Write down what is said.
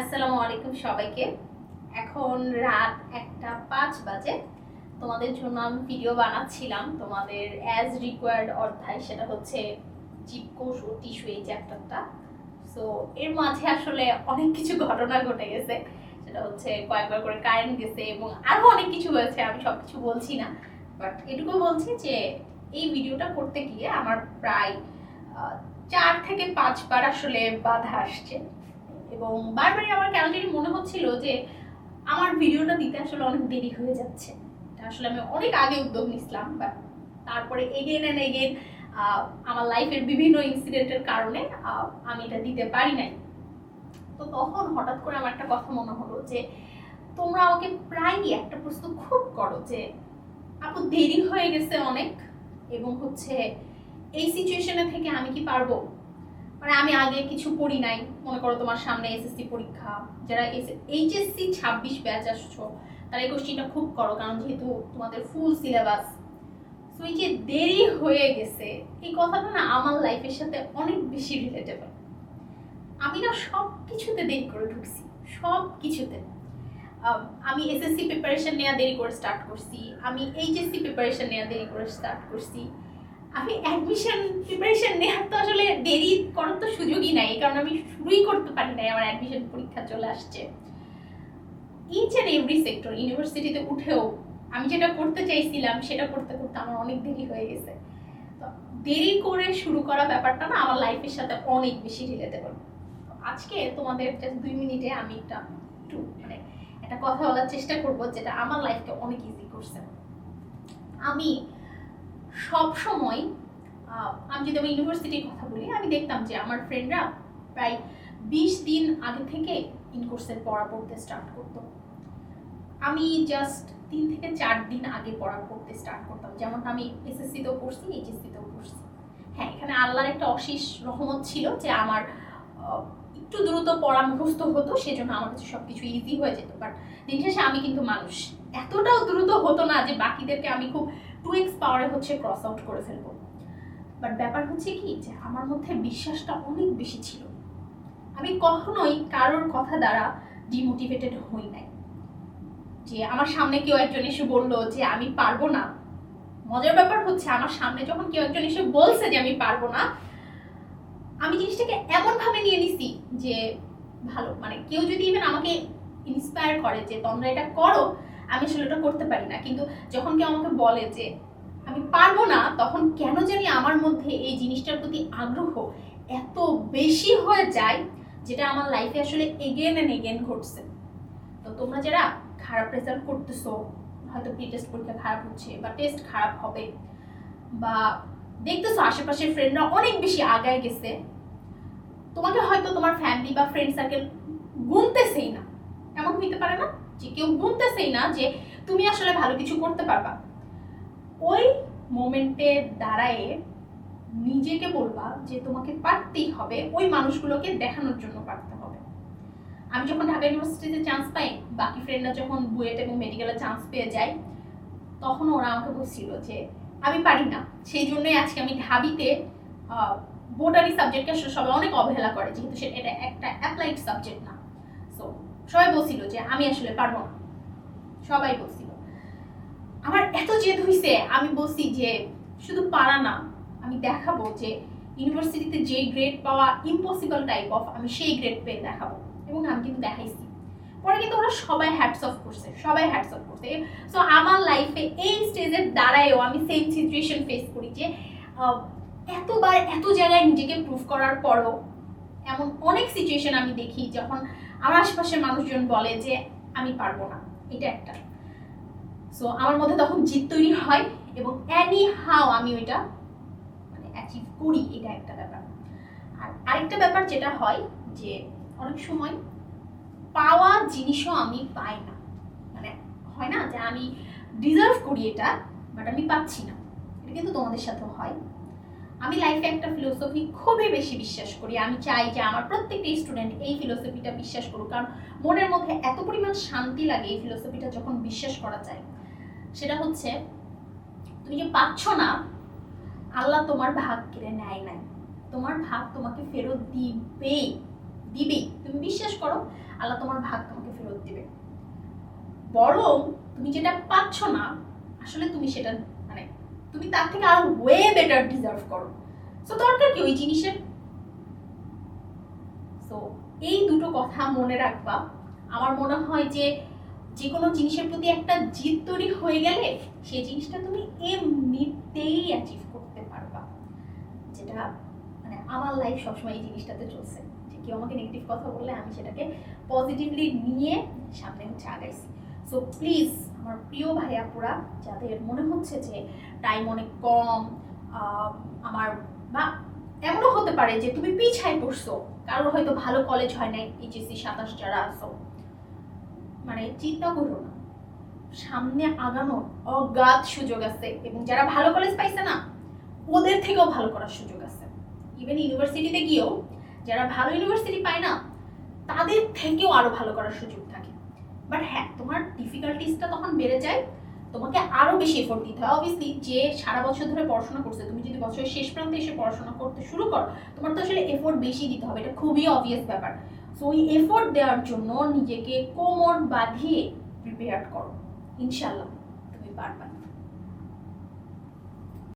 আসসালামু আলাইকুম সবাইকে। এখন রাত একটা পাঁচ বাজে। তোমাদের জন্য আমি ভিডিও বানাচ্ছিলাম। তোমাদের অ্যাজ রিকোয়ার্ড অধ্যায়, সেটা হচ্ছে জীবকোষ ও টিস্যু এই চ্যাপ্টারটা সো এর মাঝে আসলে অনেক কিছু ঘটনা ঘটে গেছে। সেটা হচ্ছে কয়েকবার করে কারেন্ট গেছে এবং আরও অনেক কিছু হয়েছে, আমি সব কিছু বলছি না। বাট এটুকু বলছি যে, এই ভিডিওটা করতে গিয়ে আমার প্রায় চার থেকে পাঁচবার আসলে বাধা আসছে। এবং বারবারই আমার কেন জানি মনে হচ্ছিল যে আমার ভিডিওটা দিতে আসলে অনেক দেরি হয়ে যাচ্ছে। আসলে আমি অনেক আগে উদ্যোগ নিছিলাম বাট তারপরে এগেন অ্যান্ড এগেন আমার লাইফের বিভিন্ন ইনসিডেন্টের কারণে আমি এটা দিতে পারি নাই। তো তখন হঠাৎ করে আমার একটা কথা মনে হলো যে, তোমরা আমাকে প্রায়ই একটা প্রশ্ন খুব করো যে, আপু, দেরি হয়ে গেছে অনেক এবং হচ্ছে এই সিচুয়েশনে থেকে আমি কি পারব? মানে আমি আগে কিছু পড়ি নাই। মনে করো তোমার সামনে এসএসসি পরীক্ষা, যারা এইচএসসি ছাব্বিশ ব্যাচ আসছো, তারা এই কোশ্চিনটা খুব করো, কারণ যেহেতু তোমাদের ফুল সিলেবাস তো এই যে দেরি হয়ে গেছে, এই কথাটা না আমার লাইফের সাথে অনেক বেশি রিলেটেবল আমি না সব কিছুতে দেরি করে ঢুকছি সব কিছুতে আমি এসএসসি প্রিপারেশন নেওয়া দেরি করে স্টার্ট করছি, আমি এইচএসসি প্রিপারেশন নেওয়া দেরি করে স্টার্ট করছি। আমি অ্যাডমিশন প্রিপারেশন নেওয়ার তো আসলে দেরি করার তো সুযোগই নাই, কারণ আমি শুরুই করতে পারি নাই, আমার অ্যাডমিশন পরীক্ষা চলে আসছে। ইচ অ্যান্ড এভরি সেক্টর ইউনিভার্সিটিতে উঠেও আমি যেটা করতে চাইছিলাম, সেটা করতে করতে আমার অনেক দেরি হয়ে গেছে। তো দেরি করে শুরু করা ব্যাপারটা না আমার লাইফের সাথে অনেক বেশি রিলেটেবল আজকে তোমাদের জাস্ট দুই মিনিটে আমি একটা একটু মানে একটা কথা বলার চেষ্টা করব, যেটা আমার লাইফকে অনেক ইজি করছে। আমি সব সময় আহ, আমি যদি আমার ইউনিভার্সিটির কথা বলি আমি দেখতাম যে আমার ফ্রেন্ডরা প্রায় বিশ দিন আগে থেকে ইন কোর্সের পড়া পড়তে স্টার্ট করতো। আমি জাস্ট তিন থেকে চার দিন আগে পড়া পড়তে স্টার্ট করতাম। যেমন আমি এসএসসিতেও পড়ছি এইচএসসিতেও পড়ছি। হ্যাঁ এখানে আল্লাহর একটা অশেষ রহমত ছিল যে আমার একটু দ্রুত পড়া মুখস্থ হতো সেজন্য আমার কাছে সব কিছু ইজি হয়ে যেত। বাট দিন শেষে আমি কিন্তু মানুষ। এতটাও দ্রুত হতো না যে বাকিদেরকে আমি খুব টু এক্স পাওয়ারে হচ্ছে ক্রস আউট করে ফেলব। বাট ব্যাপার হচ্ছে কি যে আমার মধ্যে বিশ্বাসটা অনেক বেশি ছিল। আমি কখনোই কারোর কথা দ্বারা ডিমোটিভেটেড হই নাই। যে আমার সামনে কেউ একজন এসে বলল যে আমি পারব না। মজার ব্যাপার হচ্ছে আমার সামনে যখন কেউ একজন এসে বলছে যে আমি পারব না, আমি জিনিসটাকে এমনভাবে নিয়ে নিছি যে ভালো। মানে কেউ যদি ইভেন আমাকে ইন্সপায়ার করে যে তোমরা এটা করো আমি আসলে এটা করতে পারি না। কিন্তু যখন কেউ আমাকে বলে যে, আমি পারব না তখন কেন জানি আমার মধ্যে এই জিনিসটার প্রতি আগ্রহ এত বেশি হয়ে যায়, যেটা আমার লাইফে আসলে এগেন অ্যান্ড এগেন ঘটছে। তো তোমরা যারা খারাপ রেজাল্ট করতেছো, হয়তো প্রি টেস্ট পরীক্ষা খারাপ হচ্ছে বা টেস্ট খারাপ হবে, বা দেখতেছো আশেপাশের ফ্রেন্ডরা অনেক বেশি আগায় গেছে, তোমাকে হয়তো তোমার ফ্যামিলি বা ফ্রেন্ড সার্কেল গুনতেছেই না। এমন হইতে পারে না? যে কেউ গুনতেছেই না যে তুমি আসলে ভালো কিছু করতে পারবা। ওই মোমেন্টে দাঁড়ায় নিজেকে বলবা যে তোমাকে পারতেই হবে, ওই মানুষগুলোকে দেখানোর জন্য পারতে হবে। আমি যখন ঢাকা ইউনিভার্সিটিতে চান্স পাই, বাকি ফ্রেন্ডরা যখন বুয়েট এবং মেডিকেলে চান্স পেয়ে যায়, তখন ওরা আমাকে বলছিল যে, আমি পারি না। সেই জন্যই আজকে আমি ঢাবিতে বোটানি সাবজেক্টকে সবাই অনেক অবহেলা করে, যেহেতু সেটা এটা একটা অ্যাপ্লাইড সাবজেক্ট না। সবাই বলছিল যে আমি আসলে পারব না। সবাই বলছিল। আমার এত জেদ হইছে, আমি বলছি যে শুধু পারা না, আমি দেখাবো যে ইউনিভার্সিটিতে যে গ্রেড পাওয়া ইম্পসিবল টাইপ অফ আমি সেই গ্রেড পেয়ে দেখাবো। এবং আমি কিন্তু দেখাইছি। পরে কিন্তু ওরা সবাই হ্যাটস অফ করছে, সবাই হ্যাটস অফ করছে। সো আমার লাইফে এই স্টেজের দ্বারাইও আমি সেম সিচুয়েশন ফেস করি যে এতবার এত জায়গায় নিজেকে প্রুভ করার পরও এমন অনেক সিচুয়েশন আমি দেখি যখন আমার আশেপাশের মানুষজন বলে যে, আমি পারব না। এটা একটা। সো আমার মধ্যে তখন জিত তৈরি হয় এবং অ্যানি হাও আমি ওইটা মানে অ্যাচিভ করি, এটা একটা ব্যাপার। আর আরেকটা ব্যাপার যেটা হয় যে, অনেক সময় পাওয়া জিনিসও আমি পাই না। মানে হয় না যে, আমি ডিজার্ভ করি এটা বাট আমি পাচ্ছি না। এটা কিন্তু তোমাদের সাথেও হয়। আমি লাইফে একটা ফিলোসফি খুবই বেশি বিশ্বাস করি। আমি চাই যে আমার প্রত্যেকটা স্টুডেন্ট এই ফিলোসফিটা বিশ্বাস করুক। কারণ মনের মধ্যে এত পরিমাণ শান্তি লাগে এই ফিলোসফিটা যখন বিশ্বাস করা যায়। সেটা হচ্ছে, তুমি যে পাচ্ছ না, আল্লাহ তোমার ভাগ কেড়ে নেয় নাই। তোমার ভাগ তোমাকে ফেরত দিবেই দিবেই। তুমি বিশ্বাস করো, আল্লাহ তোমার ভাগ তোমাকে ফেরত দিবে। বরং তুমি যেটা পাচ্ছ না, আসলে তুমি সেটা তুমি তার থেকে আরও ওয়ে বেটার ডিজার্ভ করো। সো দরকার কি ওই জিনিসের? সো এই দুটো কথা মনে রাখবা। আমার মনে হয় যে যে কোনো জিনিসের প্রতি একটা জিদ তৈরি হয়ে গেলে সেই জিনিসটা তুমি এমনিতেই অ্যাচিভ করতে পারবা। যেটা মানে আমার লাইফ সবসময় এই জিনিসটাতে চলছে। যে কেউ আমাকে নেগেটিভ কথা বললে আমি সেটাকে পজিটিভলি নিয়ে সামনে হচ্ছে আগাইছি। সো প্লিজ আমার প্রিয় ভাইয়াপুরা যাদের মনে হচ্ছে যে টাইম অনেক কম আমার বা এমনও হতে পারে যে তুমি পিছায় পড়ছো, কারোর হয়তো ভালো কলেজ হয় নাই এইচএসসি সাতাশ যারা আসো মানে চিন্তা করো না। সামনে আগানোর অগাধ সুযোগ আছে এবং যারা ভালো কলেজ পাইছে না, ওদের থেকেও ভালো করার সুযোগ আছে। ইভেন ইউনিভার্সিটিতে গিয়েও, যারা ভালো ইউনিভার্সিটি পায় না, তাদের থেকেও আরও ভালো করার সুযোগ থাকে। বাট হ্যাঁ তোমার ডিফিকাল্টিসটা তখন বেড়ে যায়। তোমাকে আরও বেশি এফোর্ট দিতে হয়। অবভিয়াসলি যে সারা বছর ধরে পড়াশোনা করছে, তুমি যদি বছরের শেষ প্রান্তে এসে পড়াশোনা করতে শুরু করো, তোমার তো আসলে এফোর্ট বেশি দিতে হবে। এটা খুবই অবভিয়াস ব্যাপার। সো ওই এফোর্ট দেওয়ার জন্য নিজেকে কোমর বাঁধিয়ে প্রিপেয়ার করো। ইনশাল্লাহ তুমি পারবা।